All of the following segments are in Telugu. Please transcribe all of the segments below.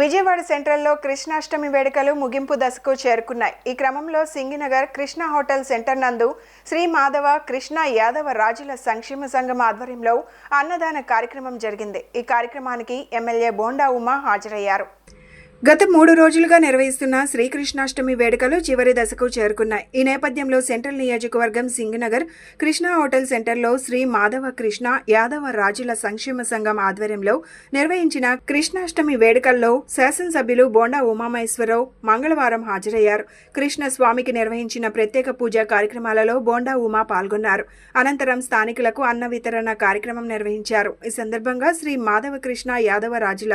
విజయవాడ సెంట్రల్లో కృష్ణాష్టమి వేడుకలు ముగింపు దశకు చేరుకున్నాయి. ఈ క్రమంలో సింగినగర్ కృష్ణ హోటల్ సెంటర్ నందు శ్రీ మాధవ కృష్ణ యాదవ రాజుల సంక్షేమ సంఘం ఆధ్వర్యంలో అన్నదాన కార్యక్రమం జరిగింది. ఈ కార్యక్రమానికి ఎమ్మెల్యే బోండా ఉమా హాజరయ్యారు. గత మూడు రోజులుగా నిర్వహిస్తున్న శ్రీకృష్ణాష్టమి వేడుకలు చివరి దశకు చేరుకున్నాయి. ఈ నేపథ్యంలో సెంట్రల్ నియోజకవర్గం సింగనగర్ కృష్ణా హోటల్ సెంటర్లో శ్రీ మాధవ కృష్ణ యాదవ రాజుల సంక్షేమ సంఘం ఆధ్వర్యంలో నిర్వహించిన కృష్ణాష్టమి వేడుకల్లో శాసనసభ్యులు బోండా ఉమామహేశ్వరరావు మంగళవారం హాజరయ్యారు. కృష్ణ స్వామికి నిర్వహించిన ప్రత్యేక పూజా కార్యక్రమాలలో బోండా ఉమా పాల్గొన్నారు. అనంతరం స్థానికులకు అన్న వితరణ కార్యక్రమం నిర్వహించారు. ఈ సందర్భంగా శ్రీ మాధవ కృష్ణ యాదవ రాజుల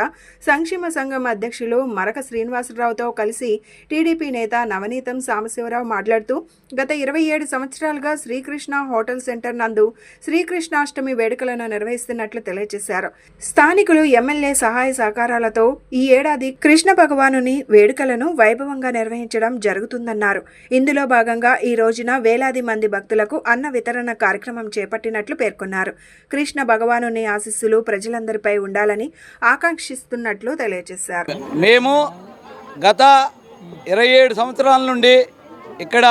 సంక్షేమ సంఘం అధ్యక్షులు మరక శ్రీనివాసరావుతో కలిసి టీడీపీ నేత నవనీతం సాంబశివరావు మాట్లాడుతూ గత ఇరవై ఏడు సంవత్సరాలుగా శ్రీకృష్ణ హోటల్ సెంటర్ నందు శ్రీకృష్ణాష్టమి వేడుకలను నిర్వహిస్తున్నట్లు తెలియజేశారు. స్థానికులు ఎమ్మెల్యే సహాయ సహకారాలతో ఈ ఏడాది కృష్ణ భగవానుని వేడుకలను వైభవంగా నిర్వహించడం జరుగుతుందన్నారు. ఇందులో భాగంగా ఈ రోజున వేలాది మంది భక్తులకు అన్న వితరణ కార్యక్రమం చేపట్టినట్లు పేర్కొన్నారు. కృష్ణ భగవానుని ఆశీస్సులు ప్రజలందరిపై ఉండాలని ఆకాంక్షిస్తున్నట్లు తెలియజేశారు. మేము గత ఇరవై ఏడు సంవత్సరాల నుండి ఇక్కడ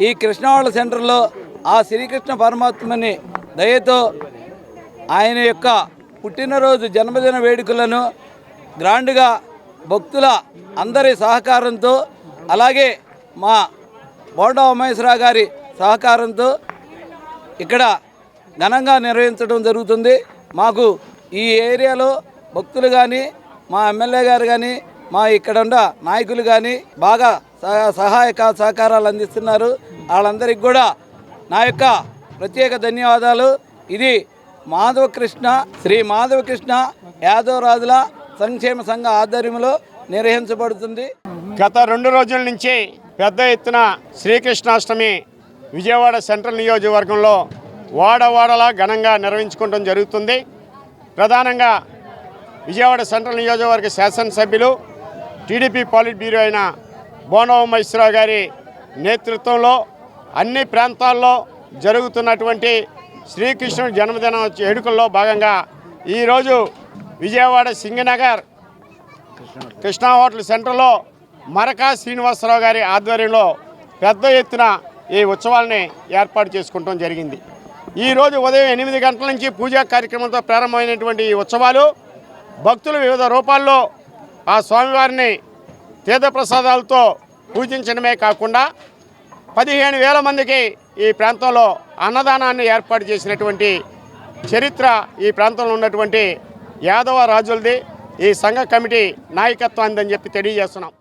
ఈ కృష్ణవాళ్ళ సెంటర్లో ఆ శ్రీకృష్ణ పరమాత్మని దయతో ఆయన యొక్క పుట్టినరోజు జన్మదిన వేడుకలను గ్రాండ్గా భక్తుల అందరి సహకారంతో అలాగే మా బోండా ఉమేశ్వరరావు గారి సహకారంతో ఇక్కడ ఘనంగా నిర్వహించడం జరుగుతుంది. మాకు ఈ ఏరియాలో భక్తులు కానీ మా ఎమ్మెల్యే గారు కానీ మా ఇక్కడ ఉన్న నాయకులు కానీ బాగా సహ- సహాయక సహకారాలు అందిస్తున్నారు. వాళ్ళందరికీ కూడా నా యొక్క ప్రత్యేక ధన్యవాదాలు. ఇది మాధవకృష్ణ శ్రీ మాధవకృష్ణ యాదవరాజుల సంక్షేమ సంఘ ఆధ్వర్యంలో నిర్వహించబడుతుంది. గత రెండు రోజుల నుంచి పెద్ద ఎత్తున శ్రీకృష్ణాష్టమి విజయవాడ సెంట్రల్ నియోజకవర్గంలో వాడవాడలా ఘనంగా నిర్వహించుకోవడం జరుగుతుంది. ప్రధానంగా విజయవాడ సెంట్రల్ నియోజకవర్గ శాసనసభ్యులు టీడీపీ పాలిట్ బ్యూరో అయిన బోనవమేశ్వరరావు గారి నేతృత్వంలో అన్ని ప్రాంతాల్లో జరుగుతున్నటువంటి శ్రీకృష్ణుడి జన్మదిన వేడుకల్లో భాగంగా ఈరోజు విజయవాడ సింగనగర్ కృష్ణా హోటల్ సెంటర్లో మరకా శ్రీనివాసరావు గారి ఆధ్వర్యంలో పెద్ద ఎత్తున ఈ ఉత్సవాలని ఏర్పాటు చేసుకోవడం జరిగింది. ఈరోజు ఉదయం ఎనిమిది గంటల నుంచి పూజా కార్యక్రమంతో ప్రారంభమైనటువంటి ఈ ఉత్సవాలు భక్తులు వివిధ రూపాల్లో ఆ స్వామివారిని తీర్థప్రసాదాలతో పూజించడమే కాకుండా పదిహేను వేల మందికి ఈ ప్రాంతంలో అన్నదానాన్ని ఏర్పాటు చేసినటువంటి చరిత్ర ఈ ప్రాంతంలో ఉన్నటువంటి యాదవ రాజులది ఈ సంఘ కమిటీ నాయకత్వం అందని చెప్పి తెలియజేస్తున్నాం.